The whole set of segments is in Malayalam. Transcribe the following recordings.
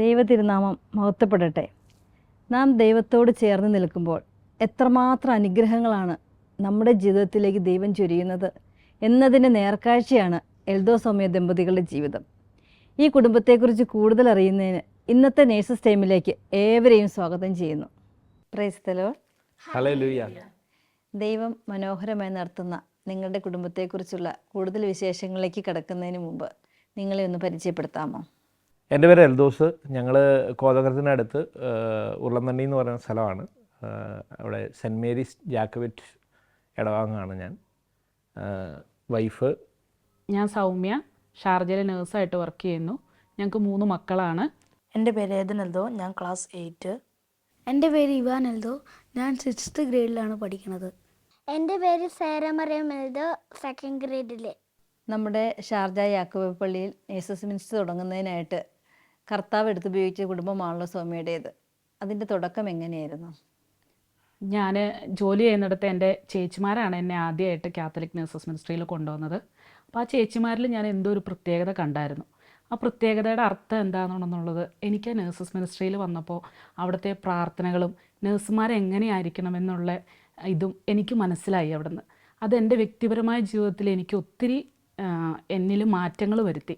ദൈവതിരുനാമം മഹത്വപ്പെടട്ടെ. നാം ദൈവത്തോട് ചേർന്ന് നിൽക്കുമ്പോൾ എത്രമാത്രം അനുഗ്രഹങ്ങളാണ് നമ്മുടെ ജീവിതത്തിലേക്ക് ദൈവം ചൊരിയുന്നത് എന്നതിന്റെ നേർക്കാഴ്ചയാണ് എൽദോ സൗമ്യ ദമ്പതികളുടെ ജീവിതം. ഈ കുടുംബത്തെക്കുറിച്ച് കൂടുതൽ അറിയുന്നതിന് ഇന്നത്തെ നേഴ്സസ് ടൈമിലേക്ക് ഏവരെയും സ്വാഗതം ചെയ്യുന്നു. പ്രേസ്തലോ ദൈവം മനോഹരമായി നടത്തുന്ന നിങ്ങളുടെ കുടുംബത്തെക്കുറിച്ചുള്ള കൂടുതൽ വിശേഷങ്ങളിലേക്ക് കടക്കുന്നതിന് മുമ്പ് നിങ്ങളെ ഒന്ന് പരിചയപ്പെടുത്താമോ? എന്റെ പേര് എൽദോസ്. ഞങ്ങൾ കോതകരത്തിനടുത്ത് ഉരുളന്തണ്ണി എന്ന് പറയുന്ന സ്ഥലമാണ്. അവിടെ സെന്റ് മേരീസ് ജാക്കബറ്റ് ഇടവാങ്ങാണ് ഞാൻ. വൈഫ്. ഞാൻ സൗമ്യ. ഷാർജയിലെ നേഴ്സായിട്ട് വർക്ക് ചെയ്യുന്നു. ഞങ്ങൾക്ക് മൂന്ന് മക്കളാണ്. എന്റെ പേര് ഏതൻ എൽദോ. ഞാൻ ക്ലാസ് എയ്റ്റ്. എന്റെ പേര് ഇവാൻ എൽദോ. ഞാൻ സിക്സ്ത് ഗ്രേഡിലാണ് പഠിക്കുന്നത് എന്റെ പേര് സേരമറിയം എൽദോ സെക്കൻഡ് ഗ്രേഡിലെ നമ്മുടെ ഷാർജ യാക്കോബ പള്ളിയിൽ നേഴ്സസ് മിനിസ്റ്റർ തുടങ്ങുന്നതിനായിട്ട് കർത്താവ് എടുത്തുപയോഗിച്ച കുടുംബമാണല്ലോ സ്വാമിയുടേത്. അതിന്റെ തുടക്കം എങ്ങനെയായിരുന്നു? ഞാൻ ജോലി ചെയ്യുന്നിടത്ത് എന്റെ ചേച്ചിമാരാണ് എന്നെ ആദ്യമായിട്ട് കാത്തലിക് നേഴ്സസ് മിനിസ്ട്രിയിൽ കൊണ്ടുവന്നത്. അപ്പോൾ ആ ചേച്ചിമാരിൽ ഞാൻ എന്തോ ഒരു പ്രത്യേകത കണ്ടായിരുന്നു. ആ പ്രത്യേകതയുടെ അർത്ഥം എന്താണെന്നുള്ളത് എനിക്ക് നേഴ്സസ് മിനിസ്ട്രിയിൽ വന്നപ്പോൾ അവിടുത്തെ പ്രാർത്ഥനകളും നേഴ്സുമാരെങ്ങനെയായിരിക്കണം എന്നുള്ള ഇതും എനിക്ക് മനസ്സിലായി അവിടുന്ന്. അത് എന്റെ വ്യക്തിപരമായ ജീവിതത്തിൽ എനിക്ക് ഒത്തിരി എന്നിൽ മാറ്റങ്ങൾ വരുത്തി.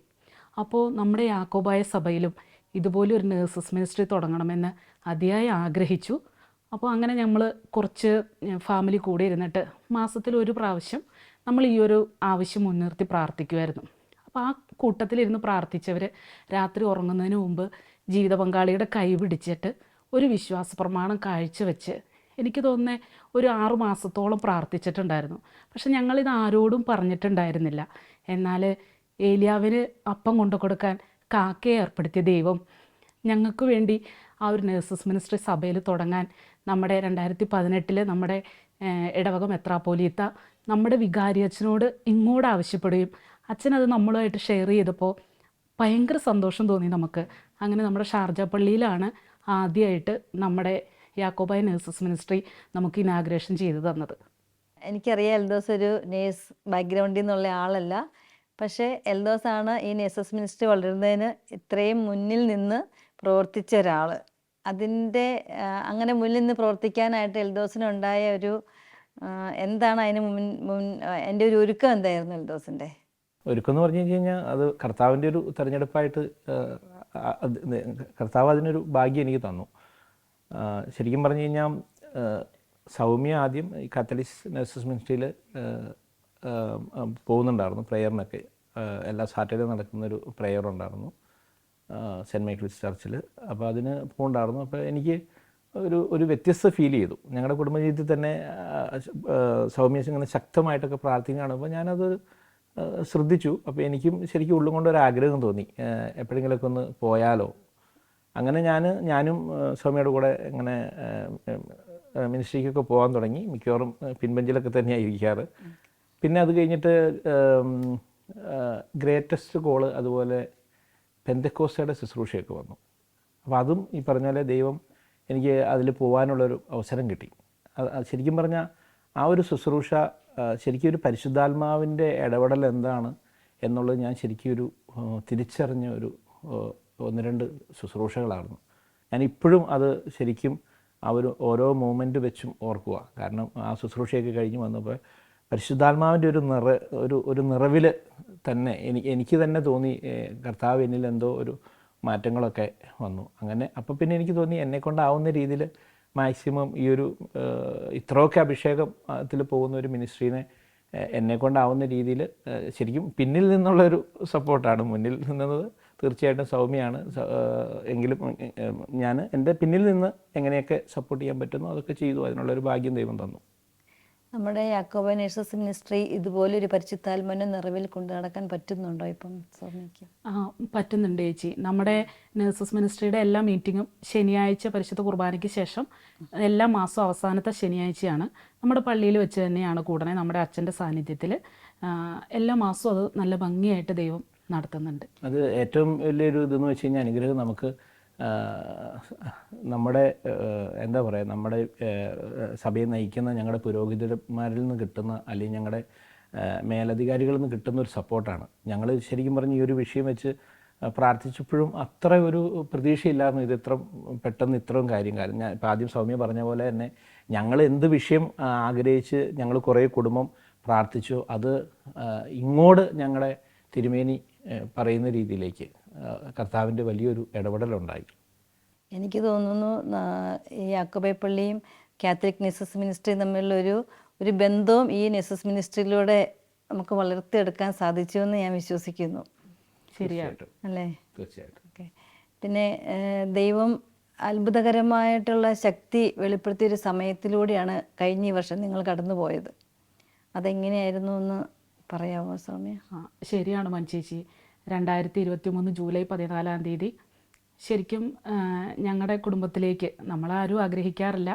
അപ്പോൾ നമ്മുടെ യാക്കോബായ സഭയിലും ഇതുപോലെ ഒരു നേഴ്സസ് മിനിസ്ട്രി തുടങ്ങണമെന്ന് അതിയായി ആഗ്രഹിച്ചു. അപ്പോൾ അങ്ങനെ നമ്മൾ കുറച്ച് ഫാമിലി കൂടെ ഇരുന്നിട്ട് മാസത്തിൽ ഒരു പ്രാവശ്യം നമ്മൾ ഈ ഒരു ആവശ്യം മുൻനിർത്തി പ്രാർത്ഥിക്കുമായിരുന്നു അപ്പോൾ ആ കൂട്ടത്തിലിരുന്ന് പ്രാർത്ഥിച്ചവർ രാത്രി ഉറങ്ങുന്നതിന് മുമ്പ് ജീവിത പങ്കാളിയുടെ കൈ പിടിച്ചിട്ട് ഒരു വിശ്വാസ പ്രമാണം കാഴ്ചവെച്ച് എനിക്ക് തോന്നുന്നത് ഒരു ആറു മാസത്തോളം പ്രാർത്ഥിച്ചിട്ടുണ്ടായിരുന്നു. പക്ഷെ ഞങ്ങളിത് ആരോടും പറഞ്ഞിട്ടുണ്ടായിരുന്നില്ല. എന്നാൽ ഏലിയാവിന് അപ്പം കൊണ്ടു കൊടുക്കാൻ കാക്കയെ ഏർപ്പെടുത്തിയ ദൈവം. ഞങ്ങൾക്ക് വേണ്ടി ആ ഒരു നഴ്സസ് മിനിസ്ട്രി സഭയിൽ തുടങ്ങാൻ നമ്മുടെ രണ്ടായിരത്തി പതിനെട്ടിൽ നമ്മുടെ ഇടവക മെത്രാപ്പോലീത്ത നമ്മുടെ വികാരി അച്ഛനോട് ഇങ്ങോട്ട് ആവശ്യപ്പെടുകയും അച്ഛനത് നമ്മളുമായിട്ട് ഷെയർ ചെയ്തപ്പോൾ ഭയങ്കര സന്തോഷം തോന്നി നമുക്ക്. അങ്ങനെ നമ്മുടെ ഷാർജ പള്ളിയിലാണ് ആദ്യമായിട്ട് നമ്മുടെ യാക്കോബായ നഴ്സസ് മിനിസ്ട്രി നമുക്ക് ഇനാഗ്രേഷൻ ചെയ്തു തന്നത്. എനിക്കറിയാം എൽദോസ് ഒരു നേഴ്സ് ബാക്ക്ഗ്രൗണ്ടിൽ നിന്നുള്ള ആളല്ല. പക്ഷേ എൽദോസ് ആണ് ഈ നെസസ് മിനിസ്റ്ററി വളരുന്നതിന് ഇത്രയും മുന്നിൽ നിന്ന് പ്രവർത്തിച്ച ഒരാൾ അതിന്റെ അങ്ങനെ മുന്നിൽ നിന്ന് പ്രവർത്തിക്കാനായിട്ട് എൽദോസിനുണ്ടായ ഒരു എന്താണ് അതിന് മുൻ മുൻ എന്റെ ഒരു ഒരുക്കം എന്തായിരുന്നു എൽദോസിന്റെ? ഒരുക്കം എന്ന് പറഞ്ഞു കഴിഞ്ഞാൽ അത് കർത്താവിന്റെ ഒരു തെരഞ്ഞെടുപ്പായിട്ട് കർത്താവ് അതിനൊരു ഭാഗ്യം എനിക്ക് തന്നു. ശരിക്കും പറഞ്ഞു കഴിഞ്ഞാൽ സൗമ്യ ആദ്യം ഈ കാത്തലിക് നഴ്സസ് മിനിസ്ട്രിയിൽ പോകുന്നുണ്ടായിരുന്നു. പ്രെയറിനൊക്കെ എല്ലാ സാറ്റർഡേ നടക്കുന്നൊരു പ്രെയർ ഉണ്ടായിരുന്നു സെന്റ് മൈക്കിൾസ് ചർച്ചിൽ അപ്പോൾ അതിന് പോകുന്നുണ്ടായിരുന്നു അപ്പോൾ എനിക്ക് ഒരു ഒരു വ്യത്യസ്ത ഫീൽ ചെയ്തു. ഞങ്ങളുടെ കുടുംബജീവിതത്തിൽ തന്നെ ആ, ആ, സൗമ്യ ഇങ്ങനെ ശക്തമായിട്ടൊക്കെ പ്രാർത്ഥിക്കുന്ന കാണുമ്പോൾ ഞാനത് ശ്രദ്ധിച്ചു. അപ്പോൾ എനിക്കും ശരിക്കും ഉള്ളും കൊണ്ട് ഒരു ആഗ്രഹം തോന്നി. എപ്പോഴെങ്കിലുമൊക്കെ ഒന്ന് പോയാലോ. അങ്ങനെ ഞാൻ ഞാനും സൗമ്യയുടെ കൂടെ ഇങ്ങനെ മിനിസ്ട്രിക്കൊക്കെ പോകാൻ തുടങ്ങി. മിക്കവാറും പിൻപഞ്ചിലൊക്കെ തന്നെയാണ് ഇരിക്കാറ്. പിന്നെ അത് കഴിഞ്ഞിട്ട് ഗ്രേറ്റസ്റ്റ് കോൾ അതുപോലെ പെന്തക്കോസയുടെ ശുശ്രൂഷയൊക്കെ വന്നു. അപ്പോൾ അതും ഈ പറഞ്ഞ പോലെ ദൈവം എനിക്ക് അതിൽ പോകാനുള്ളൊരു അവസരം കിട്ടി. ശരിക്കും പറഞ്ഞാൽ ആ ഒരു ശുശ്രൂഷ ശരിക്കും ഒരു പരിശുദ്ധാത്മാവിന്റെ ഇടപെടൽ എന്താണ് എന്നുള്ളത് ഞാൻ ശരിക്കും ഒരു തിരിച്ചറിഞ്ഞ ഒരു ഒന്ന് രണ്ട് ശുശ്രൂഷകളായിരുന്നു. ഞാൻ ഇപ്പോഴും അത് ശരിക്കും ആ ഒരു ഓരോ മൂമെന്റ് വെച്ചും ഓർക്കുക കാരണം ആ ശുശ്രൂഷയൊക്കെ കഴിഞ്ഞ് വന്നപ്പോൾ പരിശുദ്ധാത്മാവിന്റെ ഒരു നിറ ഒരു ഒരു നിറവിൽ തന്നെ എനിക്ക് എനിക്ക് തന്നെ തോന്നി കർത്താവ് എന്നിൽ എന്തോ ഒരു മാറ്റങ്ങളൊക്കെ വന്നു. അങ്ങനെ അപ്പോൾ പിന്നെ എനിക്ക് തോന്നി എന്നെ കൊണ്ടാവുന്ന രീതിയിൽ മാക്സിമം ഈ ഒരു ഇത്രയൊക്കെ അഭിഷേകത്തിൽ പോകുന്ന ഒരു മിനിസ്ട്രീനെ എന്നെ കൊണ്ടാവുന്ന രീതിയിൽ ശരിക്കും പിന്നിൽ നിന്നുള്ളൊരു സപ്പോർട്ടാണ്. മുന്നിൽ നിന്നത് തീർച്ചയായിട്ടും സൗമ്യയാണ് എങ്കിലും ഞാൻ എന്റെ പിന്നിൽ നിന്ന് എങ്ങനെയൊക്കെ സപ്പോർട്ട് ചെയ്യാൻ പറ്റുന്നു അതൊക്കെ ചെയ്തു. അതിനുള്ളൊരു ഭാഗ്യം ദൈവം തന്നു. നമ്മുടെ യാക്കോബ നേഴ്സസ് മിനിസ്ട്രി ഇതുപോലെ ഒരു പരിശുദ്ധാത്മനെ നിറവിൽ കൊണ്ടു നടക്കാൻ പറ്റുന്നുണ്ടോ ഇപ്പം സൗമ്യയ്ക്ക് ആ, പറ്റുന്നുണ്ട് ചേച്ചി. നമ്മുടെ നേഴ്സസ് മിനിസ്ട്രിയുടെ എല്ലാ മീറ്റിങ്ങും ശനിയാഴ്ച പരിശുദ്ധ കുർബാനയ്ക്ക് ശേഷം എല്ലാ മാസവും അവസാനത്തെ ശനിയാഴ്ചയാണ് നമ്മുടെ പള്ളിയിൽ വെച്ച് തന്നെയാണ് കൂടണേ നമ്മുടെ അച്ഛന്റെ സാന്നിധ്യത്തിൽ. എല്ലാ മാസവും അത് നല്ല ഭംഗിയായിട്ട് ദൈവം നടത്തുന്നുണ്ട്. അത് ഏറ്റവും വലിയൊരു ഇതെന്ന് വെച്ച് കഴിഞ്ഞാൽ അനുഗ്രഹം നമുക്ക് നമ്മുടെ എന്താ പറയുക നമ്മുടെ സഭയെ നയിക്കുന്ന ഞങ്ങളുടെ പുരോഹിതന്മാരിൽ നിന്ന് കിട്ടുന്ന അല്ലെങ്കിൽ ഞങ്ങളുടെ മേലധികാരികളിൽ നിന്ന് കിട്ടുന്ന ഒരു സപ്പോർട്ടാണ്. ഞങ്ങൾ ശരിക്കും പറഞ്ഞ് ഈ ഒരു വിഷയം വെച്ച് പ്രാർത്ഥിച്ചപ്പോഴും അത്ര ഒരു പ്രതീക്ഷയില്ലായിരുന്നു ഇത് ഇത്ര പെട്ടെന്ന് ഇത്രയും കാര്യം. കാര്യം ഞാൻ ഇപ്പം ആദ്യം സൗമ്യ പറഞ്ഞ പോലെ തന്നെ ഞങ്ങൾ എന്ത് വിഷയം ആഗ്രഹിച്ച് ഞങ്ങൾ കുറേ കുടുംബം പ്രാർത്ഥിച്ചു. അത് ഇങ്ങോട്ട് ഞങ്ങളെ തിരുമേനി പറയുന്ന രീതിയിലേക്ക് കർത്താവിന്റെ വലിയൊരു ഇടപെടലുണ്ടായി. എനിക്ക് തോന്നുന്നു ഈ അക്കുബൈപ്പള്ളിയും പള്ളിയും കാത്തലിക് നെസസ് മിനിസ്ട്രിയും തമ്മിലുള്ളൊരു ഒരു ബന്ധവും ഈ നെസസ് മിനിസ്ട്രിയിലൂടെ നമുക്ക് വളർത്തിയെടുക്കാൻ സാധിച്ചു എന്ന് ഞാൻ വിശ്വസിക്കുന്നു. ശരിയായിട്ടും അല്ലേ? തീർച്ചയായിട്ടും. ഓക്കെ. പിന്നെ ദൈവം അത്ഭുതകരമായിട്ടുള്ള ശക്തി വെളിപ്പെടുത്തിയൊരു സമയത്തിലൂടെയാണ് കഴിഞ്ഞ ഈ വർഷം നിങ്ങൾ കടന്നു പോയത് അതെങ്ങനെയായിരുന്നു എന്ന് പറയാമോ സൗമ്യ ആ, ശരിയാണ് മഞ്ചേച്ചി രണ്ടായിരത്തി ഇരുപത്തി മൂന്ന് ജൂലൈ പതിനാലാം തീയതി ശരിക്കും ഞങ്ങളുടെ കുടുംബത്തിലേക്ക് നമ്മളാരും ആഗ്രഹിക്കാറില്ല.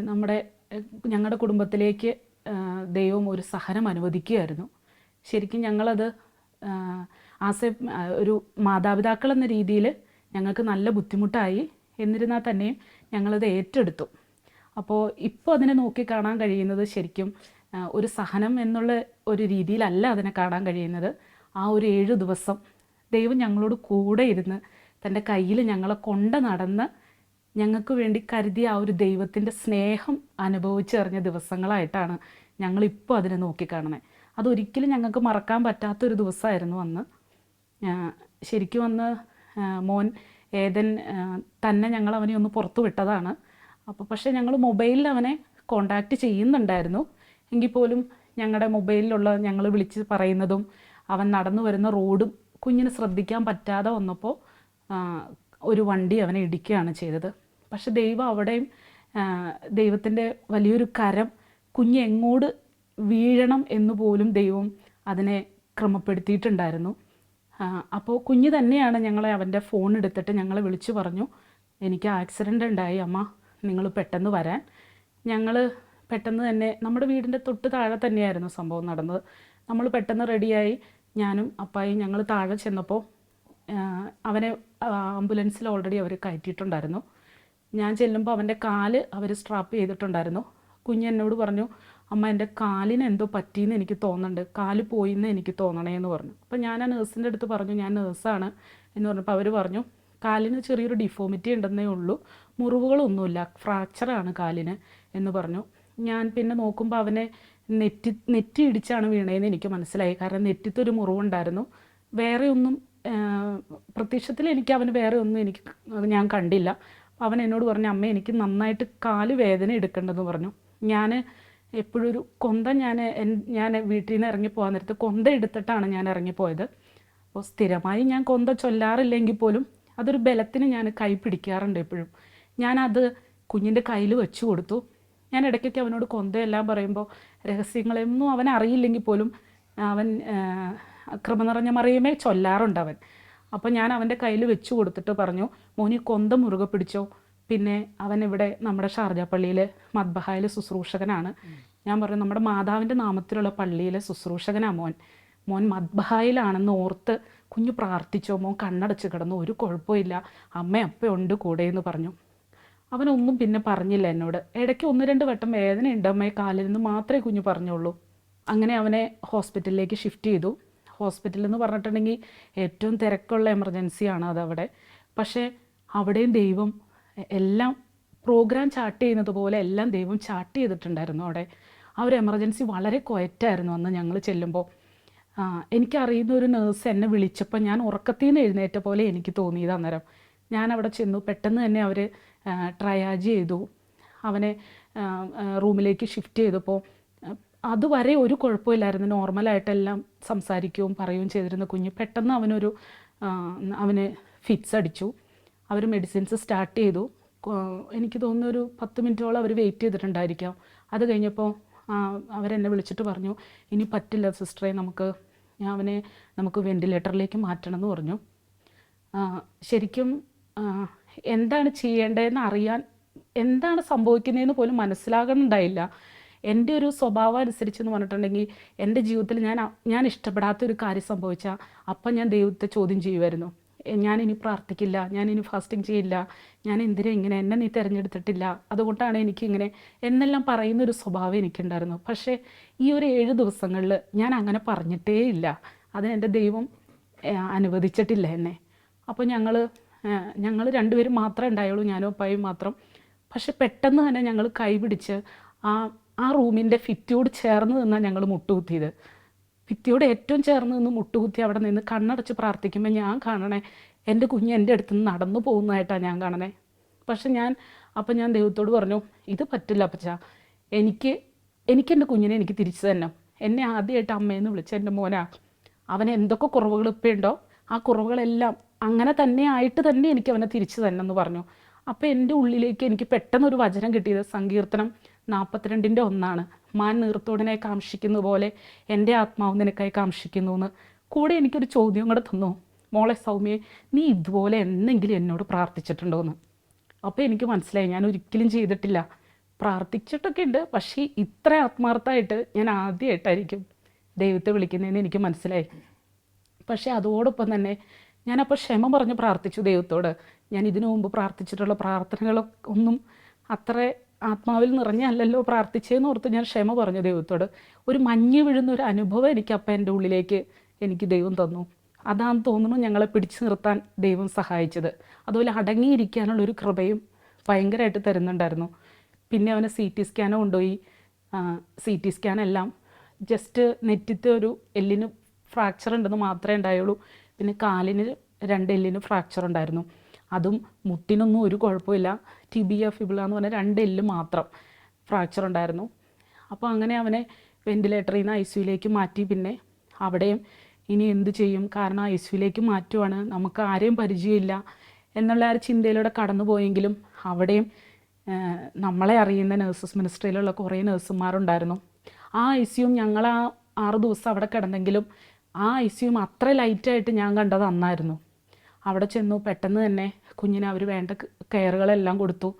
നമ്മുടെ ഞങ്ങളുടെ കുടുംബത്തിലേക്ക് ദൈവം ഒരു സഹനം അനുവദിക്കുകയായിരുന്നു. ശരിക്കും ഞങ്ങളത് ആസ് ഒരു മാതാപിതാക്കൾ എന്ന രീതിയിൽ ഞങ്ങൾക്ക് നല്ല ബുദ്ധിമുട്ടായി. എന്നിരുന്നാൽ തന്നെയും ഞങ്ങളത് ഏറ്റെടുത്തു. അപ്പോൾ ഇപ്പോൾ അതിനെ നോക്കി കാണാൻ കഴിയുന്നത് ശരിക്കും ഒരു സഹനം എന്നുള്ള ഒരു രീതിയിലല്ല അതിനെ കാണാൻ കഴിയുന്നത്. ആ ഒരു ഏഴു ദിവസം ദൈവം ഞങ്ങളോട് കൂടെ ഇരുന്ന് തന്റെ കയ്യിൽ ഞങ്ങളെ കൊണ്ട് നടന്ന് ഞങ്ങൾക്ക് വേണ്ടി കരുതിയ ആ ഒരു ദൈവത്തിന്റെ സ്നേഹം അനുഭവിച്ചറിഞ്ഞ ദിവസങ്ങളായിട്ടാണ് ഞങ്ങളിപ്പോൾ അതിനെ നോക്കിക്കാണുന്നത് അതൊരിക്കലും ഞങ്ങൾക്ക് മറക്കാൻ പറ്റാത്തൊരു ദിവസമായിരുന്നു അന്ന്. ശരിക്കും അന്ന് മോൻ ഏതൻ തന്നെ ഞങ്ങൾ അവനെ ഒന്ന് പുറത്തു വിട്ടതാണ്. അപ്പോൾ പക്ഷേ ഞങ്ങൾ മൊബൈലിൽ അവനെ കോണ്ടാക്റ്റ് ചെയ്യുന്നുണ്ടായിരുന്നു. എങ്കിൽ പോലും ഞങ്ങളുടെ മൊബൈലിലുള്ള ഞങ്ങൾ വിളിച്ച് പറയുന്നതും അവൻ നടന്നു വരുന്ന റോഡും കുഞ്ഞിന് ശ്രദ്ധിക്കാൻ പറ്റാതെ വന്നപ്പോൾ ഒരു വണ്ടി അവനെ ഇടിക്കുകയാണ് ചെയ്തത്. പക്ഷെ ദൈവം അവിടെയും ദൈവത്തിന്റെ വലിയൊരു കരം കുഞ്ഞ് എങ്ങോട് വീഴണം എന്ന് പോലും ദൈവം അതിനെ ക്രമപ്പെടുത്തിയിട്ടുണ്ടായിരുന്നു. അപ്പോൾ കുഞ്ഞ് തന്നെയാണ് ഞങ്ങളെ അവന്റെ ഫോൺ എടുത്തിട്ട് ഞങ്ങളെ വിളിച്ചു പറഞ്ഞു എനിക്ക് ആക്സിഡന്റ് ഉണ്ടായി അമ്മ. നിങ്ങൾ പെട്ടെന്ന് വരാൻ. ഞങ്ങൾ പെട്ടെന്ന് തന്നെ നമ്മുടെ വീടിന്റെ തൊട്ട് താഴെ തന്നെയായിരുന്നു സംഭവം നടന്നത്. നമ്മൾ പെട്ടെന്ന് റെഡിയായി. ഞാനും അപ്പായും ഞങ്ങൾ താഴെ ചെന്നപ്പോൾ അവനെ ആംബുലൻസിൽ ഓൾറെഡി അവർ കയറ്റിയിട്ടുണ്ടായിരുന്നു. ഞാൻ ചെല്ലുമ്പോൾ അവന്റെ കാൽ അവർ സ്ട്രാപ്പ് ചെയ്തിട്ടുണ്ടായിരുന്നു. കുഞ്ഞ് എന്നോട് പറഞ്ഞു അമ്മ എന്റെ കാലിന് എന്തോ പറ്റിയെന്ന് എനിക്ക് തോന്നുന്നുണ്ട്. കാൽ പോയിന്ന് എനിക്ക് തോന്നണേ എന്ന് പറഞ്ഞു. അപ്പോൾ ഞാൻ ആ നേഴ്സിന്റെ അടുത്ത് പറഞ്ഞു ഞാൻ നേഴ്സാണ്. എന്ന് പറഞ്ഞപ്പോൾ അവർ പറഞ്ഞു കാലിന് ചെറിയൊരു ഡിഫോമിറ്റി ഉണ്ടെന്നേ ഉള്ളൂ. മുറിവുകളൊന്നുമില്ല. ഫ്രാക്ചറാണ് കാലിന്. എന്ന് പറഞ്ഞു. ഞാൻ പിന്നെ നോക്കുമ്പോൾ അവനെ നെറ്റി നെറ്റി ഇടിച്ചാണ് വീണതെന്ന് എനിക്ക് മനസ്സിലായി. കാരണം നെറ്റിത്തൊരു മുറിവുണ്ടായിരുന്നു. വേറെ ഒന്നും പ്രത്യക്ഷത്തിൽ എനിക്ക് അവന് വേറെ ഒന്നും എനിക്ക് ഞാൻ കണ്ടില്ല. അവൻ എന്നോട് പറഞ്ഞു അമ്മ എനിക്ക് നന്നായിട്ട് കാൽ വേദന എടുക്കേണ്ടെന്ന് പറഞ്ഞു. ഞാൻ എപ്പോഴും ഒരു കൊന്ത ഞാൻ ഞാൻ വീട്ടിൽ നിന്ന് ഇറങ്ങി പോകാൻ നേരത്ത് കൊന്ത എടുത്തിട്ടാണ് ഞാൻ ഇറങ്ങിപ്പോയത്. അപ്പോൾ സ്ഥിരമായി ഞാൻ കൊന്ത ചൊല്ലാറില്ലെങ്കിൽ പോലും അതൊരു ബലത്തിന് ഞാൻ കൈ പിടിക്കാറുണ്ട് എപ്പോഴും. ഞാനത് കുഞ്ഞിന്റെ കയ്യിൽ വെച്ചു കൊടുത്തു. ഞാൻ ഇടയ്ക്കൊക്കെ അവനോട് കൊന്തയെല്ലാം പറയുമ്പോൾ രഹസ്യങ്ങളൊന്നും അവൻ അറിയില്ലെങ്കിൽ പോലും അവൻ അക്രമം നിറഞ്ഞ മറിയുമേ ചൊല്ലാറുണ്ട് അവൻ. അപ്പോൾ ഞാൻ അവന്റെ കയ്യിൽ വെച്ച് കൊടുത്തിട്ട് പറഞ്ഞു മോനി കൊന്ത മുറുകെ പിടിച്ചോ. പിന്നെ അവൻ ഇവിടെ നമ്മുടെ ഷാർജ പള്ളിയിൽ മദ്ബഹായിലെ ശുശ്രൂഷകനാണ്. ഞാൻ പറഞ്ഞു നമ്മുടെ മാതാവിന്റെ നാമത്തിലുള്ള പള്ളിയിലെ ശുശ്രൂഷകനാണ് മോൻ. മോൻ മദ്ബഹായിലാണെന്ന് ഓർത്ത് കുഞ്ഞു പ്രാർത്ഥിച്ചോ. മോൻ കണ്ണടച്ച് കിടന്നു. ഒരു കുഴപ്പമില്ല അമ്മ അപ്പയുണ്ട് കൂടെ എന്ന് പറഞ്ഞു. അവനൊന്നും പിന്നെ പറഞ്ഞില്ല എന്നോട്. ഇടയ്ക്ക് ഒന്ന് രണ്ട് വട്ടം വേദന ഉണ്ട് അമ്മയെ കാലിൽ നിന്ന് മാത്രമേ കുഞ്ഞു പറഞ്ഞുള്ളൂ. അങ്ങനെ അവനെ ഹോസ്പിറ്റലിലേക്ക് ഷിഫ്റ്റ് ചെയ്തു. ഹോസ്പിറ്റൽ എന്ന് പറഞ്ഞിട്ടുണ്ടെങ്കിൽ ഏറ്റവും തിരക്കുള്ള എമർജൻസിയാണ് അതവിടെ. പക്ഷേ അവിടെയും ദൈവം എല്ലാം പ്രോഗ്രാം ചാർട്ട് ചെയ്യുന്നത് പോലെ എല്ലാം ദൈവം ചാർട്ട് ചെയ്തിട്ടുണ്ടായിരുന്നു അവിടെ. ആ ഒരു എമർജൻസി വളരെ കൊയറ്റായിരുന്നു അന്ന് ഞങ്ങൾ ചെല്ലുമ്പോൾ. എനിക്കറിയുന്ന ഒരു നേഴ്സ് എന്നെ വിളിച്ചപ്പോൾ ഞാൻ ഉറക്കത്തിൽ നിന്ന് എഴുന്നേറ്റ പോലെ എനിക്ക് തോന്നിയത് അന്നേരം. ഞാൻ അവിടെ ചെന്നു. പെട്ടെന്ന് തന്നെ അവർ ട്രയാജ് ചെയ്തു. അവനെ റൂമിലേക്ക് ഷിഫ്റ്റ് ചെയ്തപ്പോൾ അതുവരെ ഒരു കുഴപ്പമില്ലായിരുന്നു. നോർമലായിട്ടെല്ലാം സംസാരിക്കുകയും പറയുകയും ചെയ്തിരുന്ന കുഞ്ഞ് പെട്ടെന്ന് അവനൊരു അവന് ഫിറ്റ്സ് അടിച്ചു. അവർ മെഡിസിൻസ് സ്റ്റാർട്ട് ചെയ്തു. എനിക്ക് തോന്നുന്നു ഒരു പത്ത് മിനിറ്റോളം അവർ വെയിറ്റ് ചെയ്തിട്ടുണ്ടായിരിക്കാം. അത് കഴിഞ്ഞപ്പോൾ അവരെന്നെ വിളിച്ചിട്ട് പറഞ്ഞു ഇനി പറ്റില്ല സിസ്റ്ററെ നമുക്ക് അവനെ നമുക്ക് വെന്റിലേറ്ററിലേക്ക് മാറ്റണം എന്ന് പറഞ്ഞു. ശരിക്കും എന്താണ് ചെയ്യേണ്ടതെന്ന് അറിയാൻ എന്താണ് സംഭവിക്കുന്നതെന്ന് പോലും മനസ്സിലാകുന്നുണ്ടായില്ല എന്റെ ഒരു സ്വഭാവം അനുസരിച്ച് എന്ന് പറഞ്ഞിട്ടുണ്ടെങ്കിൽ എന്റെ ജീവിതത്തിൽ ഞാൻ ഞാൻ ഇഷ്ടപ്പെടാത്ത ഒരു കാര്യം സംഭവിച്ചാൽ അപ്പം ഞാൻ ദൈവത്തെ ചോദ്യം ചെയ്യുമായിരുന്നു. ഞാനിനി പ്രാർത്ഥിക്കില്ല ഞാനിനി ഫാസ്റ്റിംഗ് ചെയ്യില്ല ഞാൻ എന്തിനാ ഇങ്ങനെ എന്നെ നീ തിരഞ്ഞെടുത്തിട്ടില്ല അതുകൊണ്ടാണ് എനിക്കിങ്ങനെ എന്നെല്ലാം പറയുന്ന ഒരു സ്വഭാവം എനിക്കുണ്ടായിരുന്നു. പക്ഷേ ഈ ഒരു ഏഴ് ദിവസങ്ങളിൽ ഞാൻ അങ്ങനെ പറഞ്ഞിട്ടേ ഇല്ല അതിന് എന്റെ ദൈവം അനുവദിച്ചിട്ടില്ല എന്നെ. അപ്പോൾ ഞങ്ങൾ ഞങ്ങൾ രണ്ടുപേരും മാത്രമേ ഉണ്ടായുള്ളൂ ഞാനും അപ്പായും മാത്രം. പക്ഷെ പെട്ടെന്ന് തന്നെ ഞങ്ങൾ കൈപിടിച്ച് ആ ആ റൂമിന്റെ ഫിറ്റിയോട് ചേർന്ന് നിന്നാണ് ഞങ്ങൾ മുട്ടുകുത്തിയത്. ഭിത്തിയോട് ഏറ്റവും ചേർന്ന് നിന്ന് മുട്ടുകുത്തി അവിടെ നിന്ന് കണ്ണടച്ച് പ്രാർത്ഥിക്കുമ്പോൾ ഞാൻ കാണണേ എന്റെ കുഞ്ഞ് എന്റെ അടുത്ത് നിന്ന് നടന്നു പോകുന്നതായിട്ടാണ് ഞാൻ കാണണേ. പക്ഷെ ഞാൻ അപ്പം ഞാൻ ദൈവത്തോട് പറഞ്ഞു ഇത് പറ്റില്ല അപ്പച്ച. എനിക്ക് എനിക്ക് എന്റെ കുഞ്ഞിനെ എനിക്ക് തിരിച്ചു തന്നെ എന്നെ ആദ്യമായിട്ട് അമ്മയെന്ന് വിളിച്ച എന്റെ മോനാ. അവൻ എന്തൊക്കെ കുറവുകൾ ഇപ്പോൾ ഉണ്ടോ ആ കുറവുകളെല്ലാം അങ്ങനെ തന്നെ ആയിട്ട് തന്നെ എനിക്ക് അവനെ തിരിച്ചു തന്നെന്ന് പറഞ്ഞു. അപ്പോൾ എന്റെ ഉള്ളിലേക്ക് എനിക്ക് പെട്ടെന്ന് ഒരു വചനം കിട്ടിയത് സങ്കീർത്തനം നാൽപ്പത്തിരണ്ടിന്റെ ഒന്നാണ്. മാൻ നീർത്തോടിനെ കാംക്ഷിക്കുന്ന പോലെ എന്റെ ആത്മാവ് നിനക്കായി കാംക്ഷിക്കുന്നു എന്ന് കൂടെ എനിക്കൊരു ചോദ്യം കൂടെ തന്നു. മോളെ സൗമ്യെ നീ ഇതുപോലെ എന്നെങ്കിലും എന്നോട് പ്രാർത്ഥിച്ചിട്ടുണ്ടോ എന്ന് അപ്പോൾ എനിക്ക് മനസ്സിലായി ഞാൻ ഒരിക്കലും ചെയ്തിട്ടില്ല. പ്രാർത്ഥിച്ചിട്ടൊക്കെ ഉണ്ട് പക്ഷേ ഇത്ര ആത്മാർത്ഥമായിട്ട് ഞാൻ ആദ്യമായിട്ടായിരിക്കും ദൈവത്തെ വിളിക്കുന്നതെന്ന് എനിക്ക് മനസ്സിലായി. പക്ഷേ അതോടൊപ്പം തന്നെ ഞാനപ്പോൾ ക്ഷമ പറഞ്ഞ് പ്രാർത്ഥിച്ചു ദൈവത്തോട്. ഞാൻ ഇതിനു മുമ്പ് പ്രാർത്ഥിച്ചിട്ടുള്ള പ്രാർത്ഥനകളൊക്കെ ഒന്നും അത്ര ആത്മാവിൽ നിറഞ്ഞല്ലല്ലോ പ്രാർത്ഥിച്ചതെന്ന് ഓർത്ത് ഞാൻ ക്ഷമ പറഞ്ഞു ദൈവത്തോട്. ഒരു മഞ്ഞ് വീഴുന്ന ഒരു അനുഭവം എനിക്ക് അപ്പം എന്റെ ഉള്ളിലേക്ക് എനിക്ക് ദൈവം തന്നു. അതാന്ന് തോന്നുന്നു ഞങ്ങളെ പിടിച്ചു നിർത്താൻ ദൈവം സഹായിച്ചത്. അതുപോലെ അടങ്ങിയിരിക്കാനുള്ള ഒരു കൃപയും ഭയങ്കരമായിട്ട് തരുന്നുണ്ടായിരുന്നു. പിന്നെ അവനെ സി ടി സ്കാനോ കൊണ്ടുപോയി. സി ടി സ്കാൻ എല്ലാം ജസ്റ്റ് നെറ്റിത്തെ ഒരു എല്ലിന് ഫ്രാക്ചർ ഉണ്ടെന്ന് മാത്രമേ ഉണ്ടായുള്ളൂ. പിന്നെ കാലിന് രണ്ട് എല്ലിന് ഫ്രാക്ചർ ഉണ്ടായിരുന്നു. അതും മുട്ടിനൊന്നും ഒരു കുഴപ്പമില്ല. ടിബിയ ഫിബിള എന്ന് പറഞ്ഞാൽ രണ്ട് എല്ല് മാത്രം ഫ്രാക്ചർ ഉണ്ടായിരുന്നു. അപ്പോൾ അങ്ങനെ അവനെ വെന്റിലേറ്ററിൽ നിന്ന് ഐ സിയുലേക്ക് മാറ്റി. പിന്നെ അവിടെയും ഇനി എന്ത് ചെയ്യും? കാരണം ഐ സിയുലേക്ക് മാറ്റുവാണ്. നമുക്ക് ആരെയും പരിചയമില്ല എന്നുള്ള ആ ചിന്തയിലൂടെ കടന്നു പോയെങ്കിലും അവിടെയും നമ്മളെ അറിയുന്ന നഴ്സസ് മിനിസ്ട്രിയിലുള്ള കുറേ നഴ്സുമാരുണ്ടായിരുന്നു ആ ഐ സിയും ഞങ്ങൾ ആ ആറ് ദിവസം അവിടെ കിടന്നെങ്കിലും ആ ഐ സിയും അത്ര ലൈറ്റായിട്ട് ഞാൻ കണ്ടത് അന്നായിരുന്നു. അവിടെ ചെന്നു പെട്ടെന്ന് തന്നെ കുഞ്ഞിന് അവർ വേണ്ട കെയറുകളെല്ലാം കൊടുത്തു.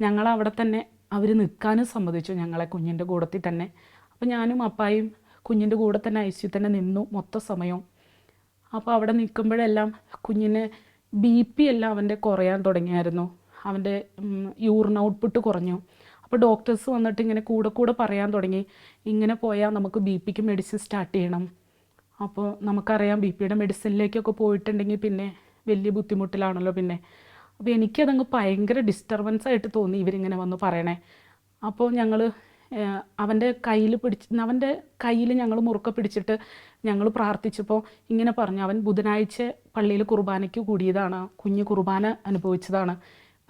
ഞങ്ങൾ അവിടെ തന്നെ അവർ നിൽക്കാനും സമ്മതിച്ചു ഞങ്ങളെ കുഞ്ഞിന്റെ കൂടത്തിൽ തന്നെ. അപ്പോൾ ഞാനും അപ്പായും കുഞ്ഞിന്റെ കൂടെ തന്നെ ഐ സിയു തന്നെ നിന്നു മൊത്ത സമയവും. അപ്പോൾ അവിടെ നിൽക്കുമ്പോഴെല്ലാം കുഞ്ഞിന് ബി പി എല്ലാം അവന്റെ കുറയാൻ തുടങ്ങിയായിരുന്നു. അവന്റെ യൂറിൻ ഔട്ട്പുട്ട് കുറഞ്ഞു. അപ്പോൾ ഡോക്ടേഴ്സ് വന്നിട്ട് ഇങ്ങനെ കൂടെ കൂടെ പറയാൻ തുടങ്ങി. ഇങ്ങനെ പോയാൽ നമുക്ക് ബി പിക്ക് മെഡിസിൻ സ്റ്റാർട്ട് ചെയ്യണം. അപ്പോൾ നമുക്കറിയാം ബി പിയുടെ മെഡിസിനിലേക്കൊക്കെ പോയിട്ടുണ്ടെങ്കിൽ പിന്നെ വലിയ ബുദ്ധിമുട്ടിലാണല്ലോ പിന്നെ. അപ്പോൾ എനിക്കതങ്ങ് ഭയങ്കര ഡിസ്റ്റർബൻസ് ആയിട്ട് തോന്നി ഇവരിങ്ങനെ വന്ന് പറയണേ. അപ്പോൾ ഞങ്ങൾ അവന്റെ കയ്യിൽ പിടിച്ച് അവന്റെ കയ്യിൽ ഞങ്ങൾ മുറുക്ക പിടിച്ചിട്ട് ഞങ്ങൾ പ്രാർത്ഥിച്ചപ്പോൾ ഇങ്ങനെ പറഞ്ഞു. അവൻ ബുധനാഴ്ച പള്ളിയിൽ കുർബാനയ്ക്ക് കൂടിയതാണ് കുഞ്ഞ് കുർബാന അനുഭവിച്ചതാണ്.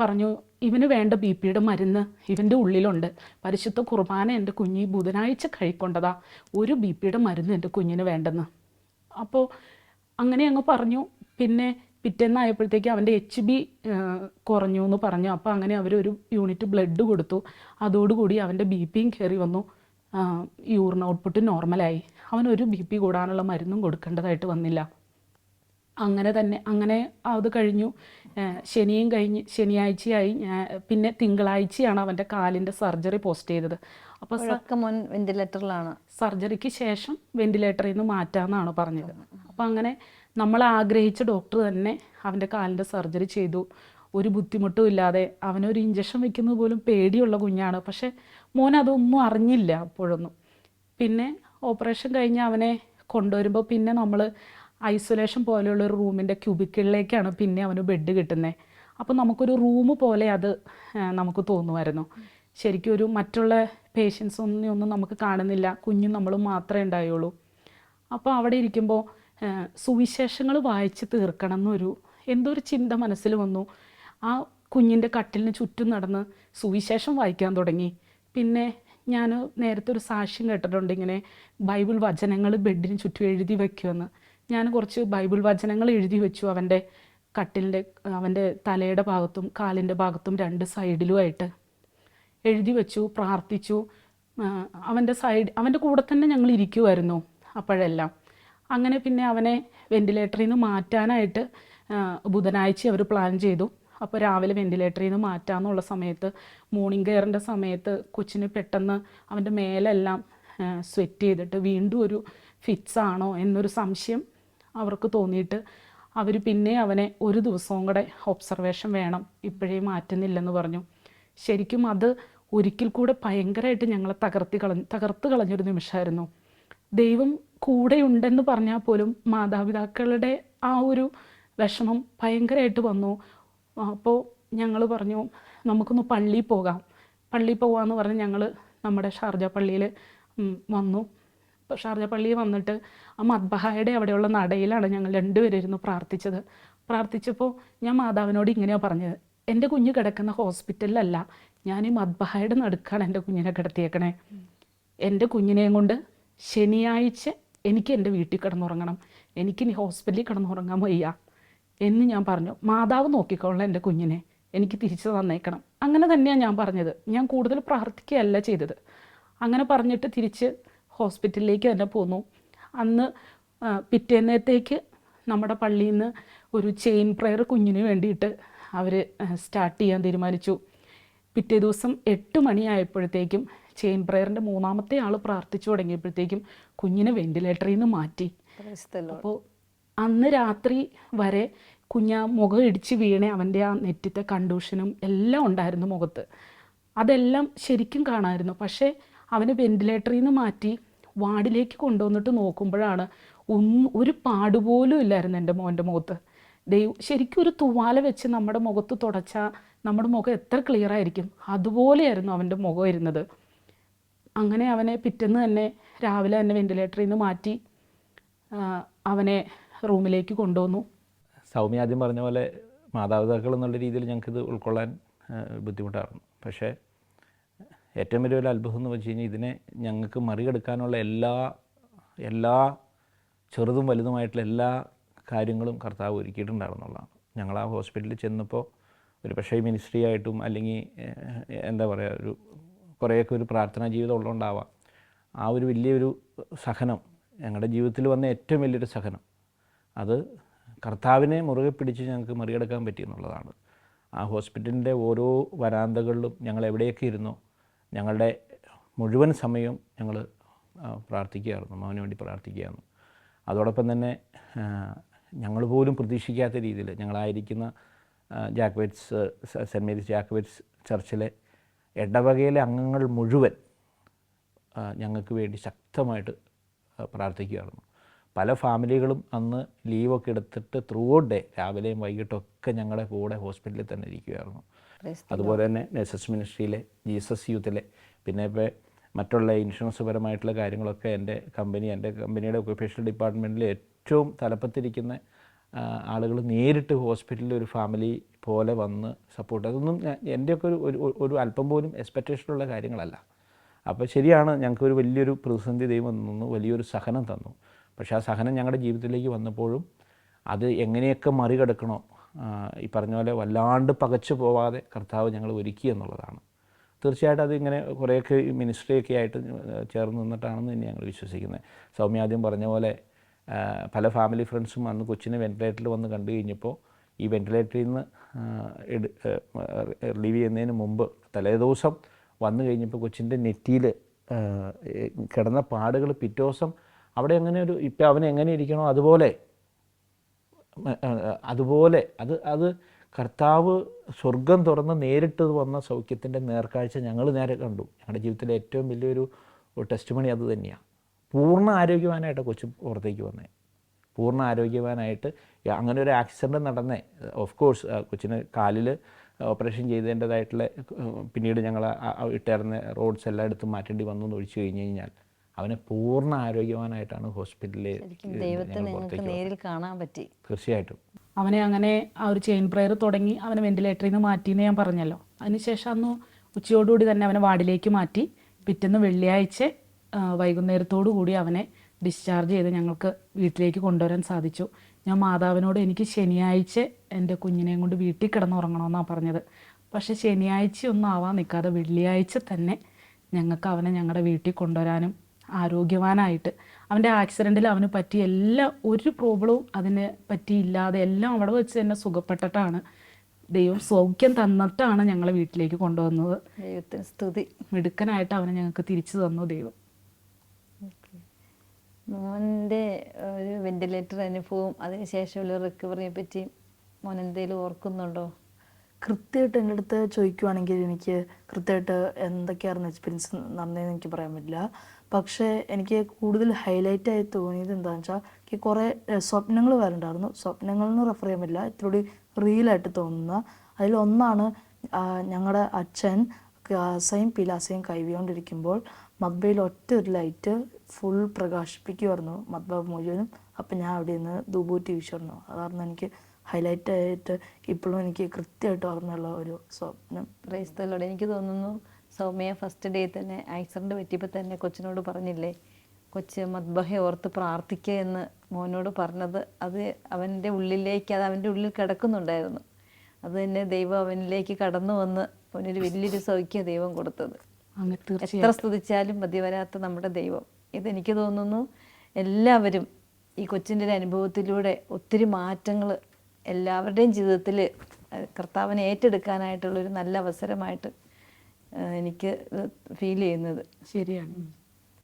പറഞ്ഞു ഇവന് വേണ്ട ബി പിയുടെ മരുന്ന് ഇവന്റെ ഉള്ളിലുണ്ട്. പരിശുദ്ധ കുർബാന എന്റെ കുഞ്ഞി ബുധനാഴ്ച കഴിക്കൊണ്ടതാ ഒരു ബി പിയുടെ മരുന്ന് എന്റെ കുഞ്ഞിന് വേണ്ടെന്ന്. അപ്പോൾ അങ്ങനെ അങ്ങ് പറഞ്ഞു. പിന്നെ പിറ്റേന്നായപ്പോഴത്തേക്ക് അവന്റെ എച്ച് ബി കുറഞ്ഞു എന്ന് പറഞ്ഞു. അപ്പോൾ അങ്ങനെ അവർ ഒരു യൂണിറ്റ് ബ്ലഡ് കൊടുത്തു. അതോടുകൂടി അവന്റെ ബി പിയും കയറി വന്നു. യൂറിൻ ഔട്ട്പുട്ട് നോർമലായി. അവനൊരു ബി പി കൂടാനുള്ള മരുന്നും കൊടുക്കേണ്ടതായിട്ട് വന്നില്ല. അങ്ങനെ തന്നെ അങ്ങനെ അത് കഴിഞ്ഞു. ശനിയും കഴിഞ്ഞ് ശനിയാഴ്ചയായി. പിന്നെ തിങ്കളാഴ്ചയാണ് അവന്റെ കാലിന്റെ സർജറി പോസ്റ്റ് ചെയ്തത്. അപ്പോൾ മുൻ വെന്റിലേറ്ററിലാണ്. സർജറിക്ക് ശേഷം വെന്റിലേറ്ററിൽ നിന്ന് മാറ്റാമെന്നാണ് പറഞ്ഞത്. അപ്പോൾ അങ്ങനെ നമ്മൾ ആഗ്രഹിച്ച ഡോക്ടർ തന്നെ അവന്റെ കാലിന്റെ സർജറി ചെയ്തു. ഒരു ബുദ്ധിമുട്ടും ഇല്ലാതെ അവനൊരു ഇഞ്ചക്ഷൻ വെക്കുന്നത് പോലും പേടിയുള്ള കുഞ്ഞാണ്. പക്ഷേ മോൻ അതൊന്നും അറിഞ്ഞില്ല അപ്പോഴൊന്നും. പിന്നെ ഓപ്പറേഷൻ കഴിഞ്ഞ് അവനെ കൊണ്ടുവരുമ്പോൾ പിന്നെ നമ്മൾ ഐസൊലേഷൻ പോലെയുള്ള ഒരു റൂമിന്റെ ക്യൂബിക്കിളിലേക്കാണ് പിന്നെ അവന് ബെഡ് കിട്ടുന്നത് അപ്പോൾ നമുക്കൊരു റൂം പോലെ അത് നമുക്ക് തോന്നുമായിരുന്നു. ശരിക്കും ഒരു മറ്റുള്ള പേഷ്യൻസ് ഒന്നും ഒന്നും നമുക്ക് കാണുന്നില്ല. കുഞ്ഞും നമ്മളും മാത്രമേ ഉണ്ടായുള്ളൂ. അപ്പോൾ അവിടെ ഇരിക്കുമ്പോൾ സുവിശേഷങ്ങൾ വായിച്ച് തീർക്കണം എന്നൊരു എന്തോ ഒരു ചിന്ത മനസ്സിൽ വന്നു. ആ കുഞ്ഞിന്റെ കട്ടിലിന് ചുറ്റും നടന്ന് സുവിശേഷം വായിക്കാൻ തുടങ്ങി. പിന്നെ ഞാൻ നേരത്തെ ഒരു സാക്ഷ്യം കേട്ടിട്ടുണ്ട് ഇങ്ങനെ ബൈബിൾ വചനങ്ങൾ ബെഡിന് ചുറ്റും എഴുതി വെക്കുമെന്ന്. ഞാൻ കുറച്ച് ബൈബിൾ വചനങ്ങൾ എഴുതി വെച്ചു അവന്റെ കട്ടിലിന്റെ അവന്റെ തലയുടെ ഭാഗത്തും കാലിന്റെ ഭാഗത്തും രണ്ട് സൈഡിലുമായിട്ട്. എഴുതി വെച്ചു പ്രാർത്ഥിച്ചു. അവന്റെ സൈഡ് അവന്റെ കൂടെ തന്നെ ഞങ്ങൾ ഇരിക്കുമായിരുന്നു അപ്പോഴെല്ലാം. അങ്ങനെ പിന്നെ അവനെ വെന്റിലേറ്ററിൽ നിന്ന് മാറ്റാനായിട്ട് ബുധനാഴ്ച അവർ പ്ലാൻ ചെയ്തു. അപ്പോൾ രാവിലെ വെന്റിലേറ്ററിൽ നിന്ന് മാറ്റാമെന്നുള്ള സമയത്ത് മോർണിംഗ് കെയറിന്റെ സമയത്ത് കൊച്ചിന് പെട്ടെന്ന് അവന്റെ മേലെല്ലാം സ്വെറ്റ് ചെയ്തിട്ട് വീണ്ടും ഒരു ഫിറ്റ്സ് ആണോ എന്നൊരു സംശയം അവർക്ക് തോന്നിയിട്ട് അവർ പിന്നെ അവനെ ഒരു ദിവസവും കൂടെ ഒബ്സർവേഷൻ വേണം ഇപ്പോഴേ മാറ്റുന്നില്ലെന്ന് പറഞ്ഞു. ശരിക്കും അത് ഒരിക്കൽ കൂടെ ഭയങ്കരമായിട്ട് ഞങ്ങളെ തകർത്തി കളഞ്ഞ് തകർത്ത് കളഞ്ഞൊരു നിമിഷമായിരുന്നു. ദൈവം കൂടെയുണ്ടെന്ന് പറഞ്ഞാൽ പോലും മാതാപിതാക്കളുടെ ആ ഒരു വിഷമം ഭയങ്കരമായിട്ട് വന്നു. അപ്പോൾ ഞങ്ങൾ പറഞ്ഞു നമുക്കൊന്ന് പള്ളിയിൽ പോകാം. പള്ളിയിൽ പോകാമെന്ന് പറഞ്ഞ് ഞങ്ങൾ നമ്മുടെ ഷാർജ പള്ളിയിൽ വന്നു. ഷാർജ പള്ളിയിൽ വന്നിട്ട് ആ മദ്ബഹായുടെ അവിടെയുള്ള നടയിലാണ് ഞങ്ങൾ രണ്ടുപേരും പ്രാർത്ഥിച്ചത്. പ്രാർത്ഥിച്ചപ്പോൾ ഞാൻ മാതാവിനോട് ഇങ്ങനെയാണ് പറഞ്ഞത്. എന്റെ കുഞ്ഞ് കിടക്കുന്ന ഹോസ്പിറ്റലിലല്ല ഞാൻ ഈ മദ്ബഹായുടെ നടുക്കാണ് എന്റെ കുഞ്ഞിനെ കിടത്തിയേക്കണേ. എന്റെ കുഞ്ഞിനെയും കൊണ്ട് ശനിയാഴ്ച എനിക്ക് എന്റെ വീട്ടിൽ കിടന്നുറങ്ങണം. എനിക്കിനി ഹോസ്പിറ്റലിൽ കിടന്നുറങ്ങാൻ വയ്യ. എന്ന് ഞാൻ പറഞ്ഞു. മാതാവ് നോക്കിക്കോളാം എന്റെ കുഞ്ഞിനെ. എനിക്ക് തിരിച്ചു തന്നേക്കണം. അങ്ങനെ തന്നെയാണ് ഞാൻ പറഞ്ഞത്. ഞാൻ കൂടുതൽ പ്രാർത്ഥിക്കുകയല്ല ചെയ്തത്. അങ്ങനെ പറഞ്ഞിട്ട് തിരിച്ച് ഹോസ്പിറ്റലിലേക്ക് തന്നെ പോന്നു. അന്ന് പിറ്റേന്നത്തേക്ക് നമ്മുടെ പള്ളിയിൽ നിന്ന് ഒരു ചെയിൻ പ്രെയർ കുഞ്ഞിന് വേണ്ടിയിട്ട് അവർ സ്റ്റാർട്ട് ചെയ്യാൻ തീരുമാനിച്ചു. പിറ്റേ ദിവസം എട്ട് മണിയായപ്പോഴത്തേക്കും ചെയിൻ പ്രെയറിന്റെ മൂന്നാമത്തെ ആൾ പ്രാർത്ഥിച്ചു തുടങ്ങിയപ്പോഴത്തേക്കും കുഞ്ഞിനെ വെന്റിലേറ്ററിൽ നിന്ന് മാറ്റി. അപ്പോൾ അന്ന് രാത്രി വരെ കുഞ്ഞ മുഖം ഇടിച്ച് വീണേ അവന്റെ ആ നെറ്റിത്തെ കണ്ടൂഷനും എല്ലാം ഉണ്ടായിരുന്നു മുഖത്ത്. അതെല്ലാം ശരിക്കും കാണാമായിരുന്നു പക്ഷേ അവന് വെന്റിലേറ്ററിൽ നിന്ന് മാറ്റി വാർഡിലേക്ക് കൊണ്ടുവന്നിട്ട് നോക്കുമ്പോഴാണ് ഒന്നും ഒരു പാടുപോലും ഇല്ലായിരുന്നു എന്റെ മോന്റെ മുഖത്ത്. ദൈവം ശരിക്കും ഒരു തുവാല വെച്ച് നമ്മുടെ മുഖത്ത് തുടച്ചാൽ നമ്മുടെ മുഖം എത്ര ക്ലിയർ ആയിരിക്കും? അതുപോലെയായിരുന്നു അവന്റെ മുഖം ഇരുന്നത്. അങ്ങനെ അവനെ പിറ്റേന്ന് തന്നെ രാവിലെ തന്നെ വെന്റിലേറ്ററിൽ നിന്ന് മാറ്റി അവനെ റൂമിലേക്ക് കൊണ്ടുവന്നു. സൗമ്യ ആദ്യം പറഞ്ഞ പോലെ മാതാപിതാക്കൾ എന്നുള്ള രീതിയിൽ ഞങ്ങൾക്കിത് ഉൾക്കൊള്ളാൻ ബുദ്ധിമുട്ടായിരുന്നു. പക്ഷേ ഏറ്റവും വലിയൊരു അത്ഭുതം എന്ന് വെച്ച് കഴിഞ്ഞാൽ ഇതിനെ ഞങ്ങൾക്ക് മറികടക്കാനുള്ള എല്ലാ എല്ലാ ചെറുതും വലുതുമായിട്ടുള്ള എല്ലാ കാര്യങ്ങളും കർത്താവ് ഒരുക്കിയിട്ടുണ്ടായിരുന്നുള്ളതാണ്. ഞങ്ങൾ ആ ഹോസ്പിറ്റലിൽ ചെന്നപ്പോൾ ഒരു പക്ഷേ മിനിസ്ട്രി ആയിട്ടും അല്ലെങ്കിൽ എന്താ പറയുക ഒരു കുറേയൊക്കെ ഒരു പ്രാർത്ഥനാ ജീവിതം ഉള്ളതുകൊണ്ടാവാം. ആ ഒരു വലിയൊരു സഹനം ഞങ്ങളുടെ ജീവിതത്തിൽ വന്ന ഏറ്റവും വലിയൊരു സഹനം അത് കർത്താവിനെ മുറുകെ പിടിച്ച് ഞങ്ങൾക്ക് മറികടക്കാൻ പറ്റി എന്നുള്ളതാണ്. ആ ഹോസ്പിറ്റലിന്റെ ഓരോ വരാന്തകളിലും ഞങ്ങൾ എവിടെയൊക്കെ ഇരുന്നോ ഞങ്ങളുടെ മുഴുവൻ സമയവും ഞങ്ങൾ പ്രാർത്ഥിക്കുകയായിരുന്നു മോന് വേണ്ടി പ്രാർത്ഥിക്കുകയായിരുന്നു. അതോടൊപ്പം തന്നെ ഞങ്ങൾ പോലും പ്രതീക്ഷിക്കാത്ത രീതിയിൽ ഞങ്ങളായിരിക്കുന്ന ജാക്വേറ്റ്സ് സെന്റ് മേരീസ് ജാക്വേറ്റ്സ് ചർച്ചിലെ ഇടവകയിലെ അംഗങ്ങൾ മുഴുവൻ ഞങ്ങൾക്ക് വേണ്ടി ശക്തമായിട്ട് പ്രാർത്ഥിക്കുകയായിരുന്നു. പല ഫാമിലികളും അന്ന് ലീവൊക്കെ എടുത്തിട്ട് ത്രൂ ഔട്ട് ഡേ രാവിലെയും വൈകിട്ടും ഒക്കെ ഞങ്ങളുടെ കൂടെ ഹോസ്പിറ്റലിൽ തന്നെ Praise അതുപോലെ തന്നെ നെസസ് മിനിസ്ട്രിയിലെ ജീസസ് യൂത്തിലെ പിന്നെ ഇപ്പോൾ മറ്റുള്ള ഇൻഷുറൻസ് പരമായിട്ടുള്ള കാര്യങ്ങളൊക്കെ എന്റെ കമ്പനി എന്റെ കമ്പനിയുടെ ഒക്യുപേഷണൽ ഡിപ്പാർട്ട്മെന്റിൽ ഏറ്റവും തലപ്പത്തിരിക്കുന്ന ആളുകൾ നേരിട്ട് ഹോസ്പിറ്റലിൽ ഒരു ഫാമിലി പോലെ വന്ന് സപ്പോർട്ട്. അതൊന്നും എന്റെയൊക്കെ ഒരു ഒരു ഒരു അല്പം പോലും എക്സ്പെക്റ്റേഷനുള്ള കാര്യങ്ങളല്ല. അപ്പോൾ ശരിയാണ് ഞങ്ങൾക്കൊരു വലിയൊരു പ്രതിസന്ധി ദൈവം തന്നു വലിയൊരു സഹനം തന്നു. പക്ഷേ ആ സഹനം ഞങ്ങളുടെ ജീവിതത്തിലേക്ക് വന്നപ്പോഴും അത് എങ്ങനെയൊക്കെ മറികടക്കണോ ഈ പറഞ്ഞ പോലെ വല്ലാണ്ട് പകച്ചു പോവാതെ കർത്താവ് ഞങ്ങൾ ഒരുക്കി എന്നുള്ളതാണ്. തീർച്ചയായിട്ടും അതിങ്ങനെ കുറേയൊക്കെ മിനിസ്ട്രിയൊക്കെ ആയിട്ട് ചേർന്ന് നിന്നിട്ടാണെന്ന് തന്നെ ഞങ്ങൾ വിശ്വസിക്കുന്നത്. സൗമ്യ ആദ്യം പറഞ്ഞ പോലെ പല ഫാമിലി ഫ്രണ്ട്സും അന്ന് കൊച്ചിനെ വെന്റിലേറ്ററിൽ വന്ന് കണ്ടു കഴിഞ്ഞപ്പോൾ ഈ വെന്റിലേറ്ററിൽ നിന്ന് റിലീവ് ചെയ്യുന്നതിന് മുമ്പ് തലേദിവസം വന്നു കഴിഞ്ഞപ്പോൾ കൊച്ചിന്റെ നെറ്റിയിൽ കിടന്ന പാടുകൾ പിറ്റേ ദിവസം അവിടെ എങ്ങനെ ഒരു ഇപ്പം അവൻ എങ്ങനെ ഇരിക്കണോ അതുപോലെ അതുപോലെ അത് അത് കർത്താവ് സ്വർഗം തുറന്ന് നേരിട്ട് വന്ന സൗഖ്യത്തിന്റെ നേർക്കാഴ്ച ഞങ്ങൾ നേരെ കണ്ടു. ഞങ്ങളുടെ ജീവിതത്തിലെ ഏറ്റവും വലിയൊരു ടെസ്റ്റ് മണി അത് തന്നെയാണ് പൂർണ ആരോഗ്യവാനായിട്ട് കൊച്ചു പുറത്തേക്ക് വന്നേ. പൂർണ ആരോഗ്യവാനായിട്ട് അങ്ങനെ ഒരു ആക്സിഡന്റ് നടന്നേ. ഓഫ് കോഴ്സ് കൊച്ചിന് കാലിൽ ഓപ്പറേഷൻ ചെയ്തതിന്റെതായിട്ടുള്ള പിന്നീട് ഞങ്ങൾ ഇട്ടേർന്ന റോഡ്സ് എല്ലാം എടുത്ത് മാറ്റേണ്ടി വന്നു എന്ന് ഒഴിച്ചു കഴിഞ്ഞ് കഴിഞ്ഞാൽ. അവനെ പൂർണ ആരോഗ്യവാനായിട്ടാണ് ഹോസ്പിറ്റലിൽ ദൈവത്തെ നിങ്ങൾക്ക് നേരിൽ കാണാൻ പറ്റി. തീർച്ചയായിട്ടും. അവനെ അങ്ങനെ ആ ഒരു ചെയിൻ പ്രെയർ തുടങ്ങി അവനെ വെന്റിലേറ്ററിൽ നിന്ന് മാറ്റിയെന്ന് ഞാൻ പറഞ്ഞല്ലോ. അതിനുശേഷം അന്ന് ഉച്ചയോടുകൂടി തന്നെ അവനെ വാർഡിലേക്ക് മാറ്റി. പിറ്റേന്ന് വെള്ളിയാഴ്ച വൈകുന്നേരത്തോടു കൂടി അവനെ ഡിസ്ചാർജ് ചെയ്ത് ഞങ്ങൾക്ക് വീട്ടിലേക്ക് കൊണ്ടുവരാൻ സാധിച്ചു. ഞാൻ മാതാവിനോട് എനിക്ക് ശനിയാഴ്ച എന്റെ കുഞ്ഞിനെയും കൊണ്ട് വീട്ടിൽ കിടന്നുറങ്ങണമെന്നാണ് പറഞ്ഞത്. പക്ഷേ ശനിയാഴ്ച ഒന്നും ആവാൻ നിൽക്കാതെ വെള്ളിയാഴ്ച തന്നെ ഞങ്ങൾക്ക് അവനെ ഞങ്ങളുടെ വീട്ടിൽ കൊണ്ടുവരാനും ആരോഗ്യവാനായിട്ട്. അവന്റെ ആക്സിഡന്റിൽ അവന് പറ്റിയ എല്ലാ ഒരു പ്രോബ്ലവും അതിനെ പറ്റിയില്ലാതെ എല്ലാം അവിടെ വെച്ച് തന്നെ സുഖപ്പെട്ടിട്ടാണ്. ദൈവം സൗഖ്യം തന്നിട്ടാണ് ഞങ്ങളെ വീട്ടിലേക്ക് കൊണ്ടുവന്നത്. ദൈവത്തിന് സ്തുതി. മിടുക്കനായിട്ട് അവനെ ഞങ്ങൾക്ക് തിരിച്ചു തന്നു ദൈവം. മോന്റെ ഒരു വെന്റിലേറ്റർ അനുഭവം അതിനുശേഷമുള്ള റിക്കവറിയെ പറ്റി മോൻ എന്തെങ്കിലും ഓർക്കുന്നുണ്ടോ? കൃത്യമായിട്ട് എന്റെ അടുത്ത് ചോദിക്കുവാണെങ്കിൽ എനിക്ക് കൃത്യമായിട്ട് എന്തൊക്കെയായിരുന്നു എക്സ്പീരിയൻസ് നടന്നതെന്ന് എനിക്ക് പറയാൻ പറ്റില്ല. പക്ഷേ എനിക്ക് കൂടുതൽ ഹൈലൈറ്റ് ആയി തോന്നിയത് എന്താണെന്ന് വെച്ചാൽ എനിക്ക് കുറേ സ്വപ്നങ്ങൾ വരണ്ടായിരുന്നു. സ്വപ്നങ്ങൾ എന്ന് റെഫർ ചെയ്യാൻ പറ്റില്ല. ഇത്തിരി റിയലായിട്ട് തോന്നുന്ന. അതിലൊന്നാണ് ഞങ്ങളുടെ അച്ഛൻ കാസയും പിലാസയും കൈവിയോണ്ടിരിക്കുമ്പോൾ മദ്ബയിൽ ഒറ്റ ഒരു ലൈറ്റ് ഫുൾ പ്രകാശിപ്പിക്കുമായിരുന്നു മദ്ബ മുഴുവനും. അപ്പം ഞാൻ അവിടെ നിന്ന് ദുബൂറ്റി വീശിയിരുന്നു അതായിരുന്നു എനിക്ക് ഹൈലൈറ്റ് ആയിട്ട് ഇപ്പോഴും എനിക്ക് കൃത്യമായിട്ട് ഓർമ്മയുള്ള ഒരു സ്വപ്നം. ക്രൈസ്തവരോട് എനിക്ക് തോന്നുന്നു സൗമ്യ ഫസ്റ്റ് ഡേ തന്നെ ആക്സിഡന്റ് പറ്റിയപ്പോൾ തന്നെ കൊച്ചിനോട് പറഞ്ഞില്ലേ കൊച്ച് മദ്ബഹ ഓർത്ത് പ്രാർത്ഥിക്കുക എന്ന് മോനോട് പറഞ്ഞത്. അത് അവന്റെ ഉള്ളിലേക്ക് അത് അവന്റെ ഉള്ളിൽ കിടക്കുന്നുണ്ടായിരുന്നു. അത് തന്നെ ദൈവം അവനിലേക്ക് കടന്നു വന്ന് അവനൊരു വലിയൊരു സൗഖ്യ ദൈവം കൊടുത്തത്. എത്ര സ്തുതിച്ചാലും മതി വരാത്ത നമ്മുടെ ദൈവം. ഇതെനിക്ക് തോന്നുന്നു എല്ലാവരും ഈ കൊച്ചിന്റെ ഒരു അനുഭവത്തിലൂടെ ഒത്തിരി മാറ്റങ്ങൾ എല്ലാവരുടെയും ജീവിതത്തിൽ കർത്താവിനെ ഏറ്റെടുക്കാനായിട്ടുള്ളൊരു നല്ല അവസരമായിട്ട് എനിക്ക് ഫീൽ ചെയ്യുന്നത്. ശരിയാണ്.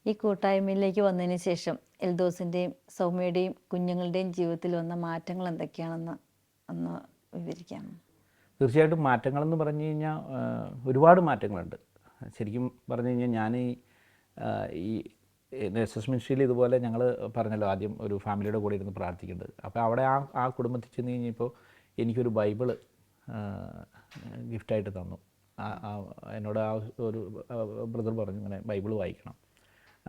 ഈ കൂട്ടായ്മയിലേക്ക് വന്നതിന് ശേഷം എൽദോസിന്റെയും സൗമ്യയുടെയും കുഞ്ഞുങ്ങളുടെയും ജീവിതത്തിൽ വന്ന മാറ്റങ്ങൾ എന്തൊക്കെയാണെന്ന് ഒന്ന് വിവരിക്കാം. തീർച്ചയായിട്ടും മാറ്റങ്ങളെന്ന് പറഞ്ഞു കഴിഞ്ഞാൽ ഒരുപാട് മാറ്റങ്ങളുണ്ട്. ശരിക്കും പറഞ്ഞു കഴിഞ്ഞാൽ ഞാൻ ഈ എസ് എസ് മിനിസ്ട്രിയിൽ ഇതുപോലെ ഞങ്ങൾ പറഞ്ഞല്ലോ ആദ്യം ഒരു ഫാമിലിയുടെ കൂടെ ഇരുന്ന് പ്രാർത്ഥിക്കേണ്ടത്. അപ്പോൾ അവിടെ ആ ആ കുടുംബത്തിൽ ചെന്ന് കഴിഞ്ഞപ്പോൾ എനിക്കൊരു ബൈബിൾ ഗിഫ്റ്റായിട്ട് തന്നു. എന്നോട് ആ ഒരു ബ്രദർ പറഞ്ഞു ഇങ്ങനെ ബൈബിൾ വായിക്കണം.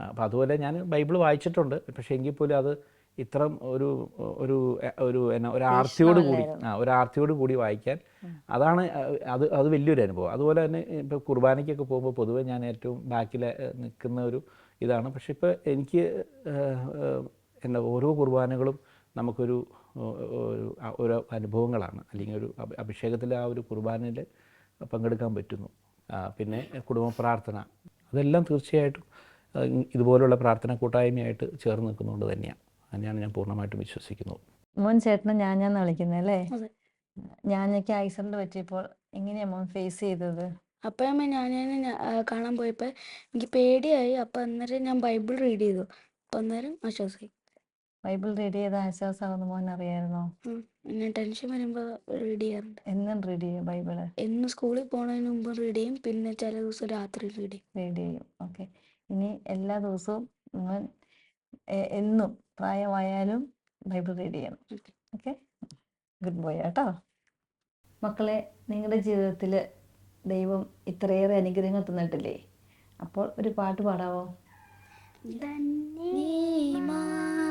അപ്പോൾ അതുപോലെ ഞാൻ ബൈബിൾ വായിച്ചിട്ടുണ്ട്. പക്ഷേ എങ്കിൽ പോലും അത് ഇത്രം ഒരു ഒരു ഒരു എന്നാ ഒരു ആർത്തിയോട് കൂടി ആ ഒരു ആർത്തിയോട് കൂടി വായിക്കാൻ അതാണ് അത് അത് വലിയൊരു അനുഭവം. അതുപോലെ തന്നെ ഇപ്പോൾ കുർബാനയ്ക്കൊക്കെ പോകുമ്പോൾ പൊതുവേ ഞാൻ ഏറ്റവും ബാക്കിൽ നിൽക്കുന്ന ഒരു ഇതാണ്. പക്ഷെ ഇപ്പോൾ എനിക്ക് എന്താ ഓരോ കുർബാനകളും നമുക്കൊരു ഒരു അനുഭവങ്ങളാണ്. അല്ലെങ്കിൽ ഒരു അഭിഷേകത്തിലെ ആ ഒരു കുർബാനയിൽ പങ്കെടുക്കാൻ പറ്റുന്നു. പിന്നെ കുടുംബ പ്രാർത്ഥന. അതെല്ലാം തീർച്ചയായിട്ടും ഇതുപോലുള്ള പ്രാർത്ഥന കൂട്ടായ്മയായിട്ട് ചേർന്ന് നിൽക്കുന്നതുകൊണ്ട് തന്നെയാണ് അങ്ങനെയാണ് ഞാൻ പൂർണമായിട്ടും വിശ്വസിക്കുന്നത്. മോൻ ചേട്ടനെ ഞാൻ വിളിക്കുന്നത് അല്ലേ? ഞാൻ ആക്സിഡന്റ് പറ്റിയപ്പോൾ എങ്ങനെയാ മോൻ ഫേസ് ചെയ്തത്? അപ്പം അമ്മ ഞാൻ കാണാൻ പോയപ്പോൾ എനിക്ക് പേടിയായി. അപ്പം അന്നേരം ഞാൻ ബൈബിൾ റീഡ് ചെയ്തു. അപ്പം അന്നേരം ആശ്വാസമായി ബൈബിൾ റീഡ് ചെയ്ത് ആശ്വാസമാകുന്ന മോൻ അറിയായിരുന്നോ? ടെൻഷൻ വരുമ്പോ റീഡ് ചെയ്യാറുണ്ട്. എന്നും റീഡ് ചെയ്യും ബൈബിൾ? എന്ന് സ്കൂളിൽ പോണതിന് മുമ്പ് റീഡ് ചെയ്യും. പിന്നെ ചില ദിവസം രാത്രി റീഡ് ചെയ്യും. റീഡ് ചെയ്യും. ഓക്കെ. ഇനി എല്ലാ ദിവസവും മോൻ എന്നും പ്രായമായാലും ബൈബിൾ റീഡ് ചെയ്യണം. ഓക്കെ. ഗുഡ് ബോയ് കേട്ടോ മക്കളെ നിങ്ങളുടെ ജീവിതത്തിൽ ദൈവം ഇത്രയേറെ അനുഗ്രഹങ്ങൾ തന്നിട്ടില്ലേ? അപ്പോൾ ഒരു പാട്ട് പാടാവോ?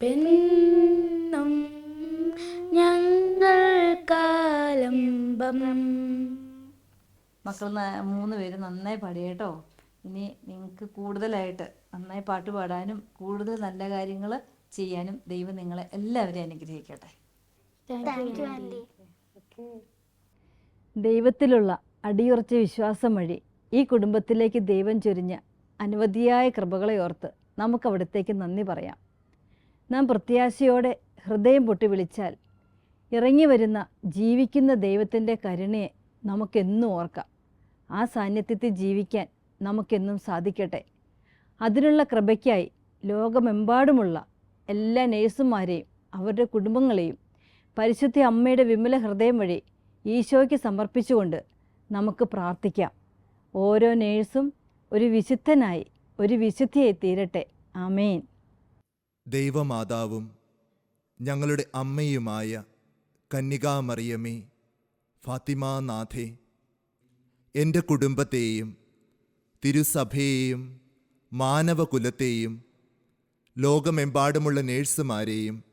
പെണ്ണം ഞങ്ങൾ കാലംബം മക്കൾ മൂന്ന് പേര് നന്നായി പാടിയേട്ടോ ഇനി നിങ്ങൾക്ക് കൂടുതലായിട്ട് നന്നായി പാട്ട് പാടാനും കൂടുതൽ നല്ല കാര്യങ്ങൾ ചെയ്യാനും ദൈവം നിങ്ങളെ എല്ലാവരെയും അനുഗ്രഹിക്കട്ടെ. ദൈവത്തിലുള്ള അടിയുറച്ച വിശ്വാസം വഴി ഈ കുടുംബത്തിലേക്ക് ദൈവം ചൊരിഞ്ഞ അനവധിയായ കൃപകളെ ഓർത്ത് നമുക്ക് അവിടത്തേക്ക് നന്ദി പറയാം. നാം പ്രത്യാശയോടെ ഹൃദയം പൊട്ടി വിളിച്ചാൽ ഇറങ്ങി വരുന്ന ജീവിക്കുന്ന ദൈവത്തിന്റെ കരുണയെ നമുക്കെന്നും ഓർക്കാം. ആ സാന്നിധ്യത്തിൽ ജീവിക്കാൻ നമുക്കെന്നും സാധിക്കട്ടെ. അതിനുള്ള കൃപയ്ക്കായി ലോകമെമ്പാടുമുള്ള എല്ലാ നേഴ്സുമാരെയും അവരുടെ കുടുംബങ്ങളെയും പരിശുദ്ധ അമ്മയുടെ വിമല ഹൃദയം വഴി ഈശോയ്ക്ക് സമർപ്പിച്ചുകൊണ്ട് നമുക്ക് പ്രാർത്ഥിക്കാം. ഓരോ നേഴ്സും ഒരു വിശുദ്ധനായി ഒരു വിശുദ്ധിയായി തീരട്ടെ. ആമേൻ. ദൈവമാതാവും ഞങ്ങളുടെ അമ്മയുമായ കന്യകാമറിയമേ ഫാത്തിമാനാഥേ എന്റെ കുടുംബത്തെയും തിരുസഭയെയും മാനവകുലത്തെയും ലോകമെമ്പാടുമുള്ള നേഴ്സുമാരെയും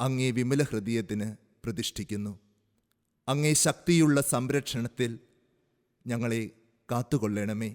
അങ്ങേ വിമല ഹൃദയത്തിന് പ്രതിഷ്ഠിക്കുന്നു. അങ്ങേ ശക്തിയുള്ള സംരക്ഷണത്തിൽ ഞങ്ങളെ കാത്തുകൊള്ളണമേ.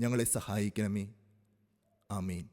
ഞങ്ങളെ സഹായിക്കണമേ. ആമേൻ.